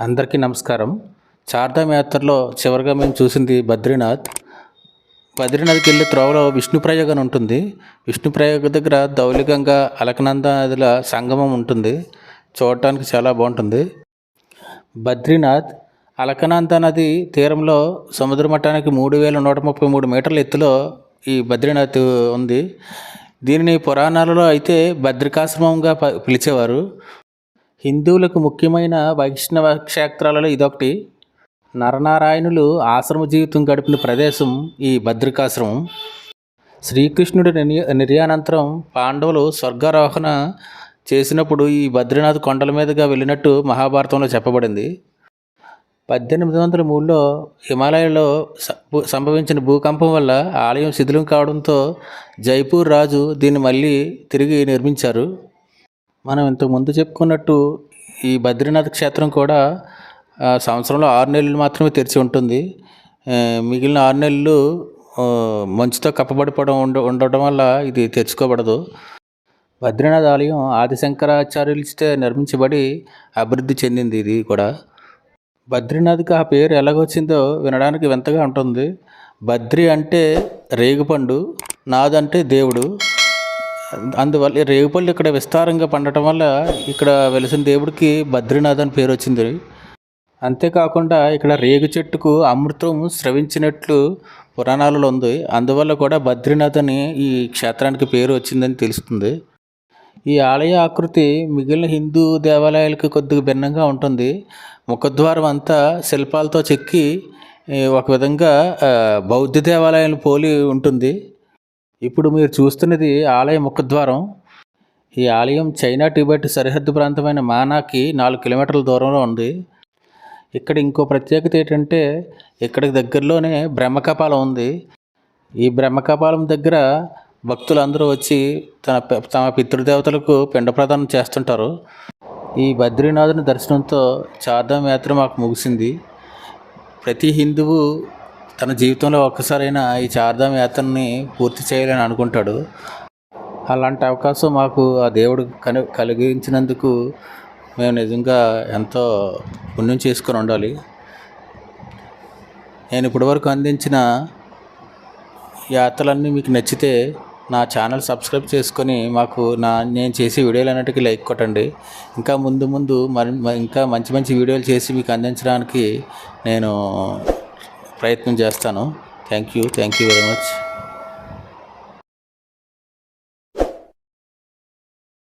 అందరికీ నమస్కారం. చార్ధామ్ యాత్రలో చివరిగా మేము చూసింది బద్రీనాథ్. బద్రీనాథ్కి వెళ్ళే త్రోవలో విష్ణుప్రయాగ అని ఉంటుంది. విష్ణుప్రయాగ దగ్గర ధౌలిగంగ అలకనంద నదుల సంగమం ఉంటుంది. చూడటానికి చాలా బాగుంటుంది. బద్రీనాథ్ అలకనంద నది తీరంలో సముద్ర మట్టానికి మూడు వేల నూట ముప్పై మూడు మీటర్ల ఎత్తులో ఈ బద్రీనాథ్ ఉంది. దీనిని పురాణాలలో అయితే బద్రికాశ్రమంగా ప- పిలిచేవారు. హిందువులకు ముఖ్యమైన వైష్ణవ క్షేత్రాలలో ఇదొకటి. నరనారాయణులు ఆశ్రమ జీవితం గడిపిన ప్రదేశం ఈ భద్రికాశ్రమం. శ్రీకృష్ణుడి నిర్యానంతరం పాండవులు స్వర్గారోహణ చేసినప్పుడు ఈ బద్రీనాథ్ కొండల మీదుగా వెళ్ళినట్టు మహాభారతంలో చెప్పబడింది. పద్దెనిమిది వందల మూడులో హిమాలయాల్లో సంభవించిన భూకంపం వల్ల ఆలయం శిథిలం కావడంతో జైపూర్ రాజు దీన్ని మళ్ళీ తిరిగి నిర్మించారు. మనం ఇంతకు ముందు చెప్పుకున్నట్టు ఈ బద్రీనాథ్ క్షేత్రం కూడా సంవత్సరంలో ఆరు నెలలు మాత్రమే తెరిచి ఉంటుంది. మిగిలిన ఆరు నెలలు మంచుతో కప్పబడిపోవడం ఉండ ఉండటం వల్ల ఇది తెరుచుకోబడదు. బద్రీనాథ్ ఆలయం ఆదిశంకరాచార్యులచే నిర్మించబడి అభివృద్ధి చెందింది ఇది కూడా. బద్రీనాథ్కి ఆ పేరు ఎలాగొచ్చిందో వినడానికి వింతగా ఉంటుంది. బద్రి అంటే రేగుపండు నాథ్ అంటే దేవుడు. అందువల్ల ఈ రేగుపళ్ళు ఇక్కడ విస్తారంగా పండటం వల్ల ఇక్కడ వెలిసిన దేవుడికి బద్రీనాథ్ అని పేరు వచ్చింది. అంతేకాకుండా ఇక్కడ రేగు చెట్టుకు అమృతం స్రవించినట్లు పురాణాలలో ఉంది. అందువల్ల కూడా బద్రీనాథ్ అని ఈ క్షేత్రానికి పేరు వచ్చిందని తెలుస్తుంది. ఈ ఆలయ ఆకృతి మిగిలిన హిందూ దేవాలయాలకు కొద్దిగా భిన్నంగా ఉంటుంది. ముఖద్వారం అంతా శిల్పాలతో చెక్కి ఒక విధంగా బౌద్ధ దేవాలయాలను పోలి ఉంటుంది. ఇప్పుడు మీరు చూస్తున్నది ఆలయ ముఖద్వారం. ఈ ఆలయం చైనా టిబెట్ సరిహద్దు ప్రాంతమైన మానాకి నాలుగు కిలోమీటర్ల దూరంలో ఉంది. ఇక్కడ ఇంకో ప్రత్యేకత ఏంటంటే ఇక్కడికి దగ్గరలోనే బ్రహ్మకపాలం ఉంది. ఈ బ్రహ్మకపాలం దగ్గర భక్తులు అందరూ వచ్చి తన తమ పితృదేవతలకు పిండ ప్రదానం చేస్తుంటారు. ఈ బద్రీనాథుని దర్శనంతో చార్ధం యాత్ర మాకు ముగిసింది. ప్రతి హిందువు తన జీవితంలో ఒక్కసారైనా ఈ చార్ధం యాత్రని పూర్తి చేయాలని అనుకుంటాడు. అలాంటి అవకాశం మాకు ఆ దేవుడు కని కలిగించినందుకు మేము నిజంగా ఎంతో పుణ్యం చేసుకొని ఉండాలి. నేను ఇప్పటివరకు అందించిన యాత్రలన్నీ మీకు నచ్చితే నా ఛానల్ సబ్స్క్రైబ్ చేసుకొని మాకు నా నేను చేసే వీడియోలు అన్నిటికీ లైక్ కొట్టండి. ఇంకా ముందు ముందు మరి ఇంకా మంచి మంచి వీడియోలు చేసి మీకు అందించడానికి నేను ప్రయత్నం చేస్తాను. Thank you thank you very much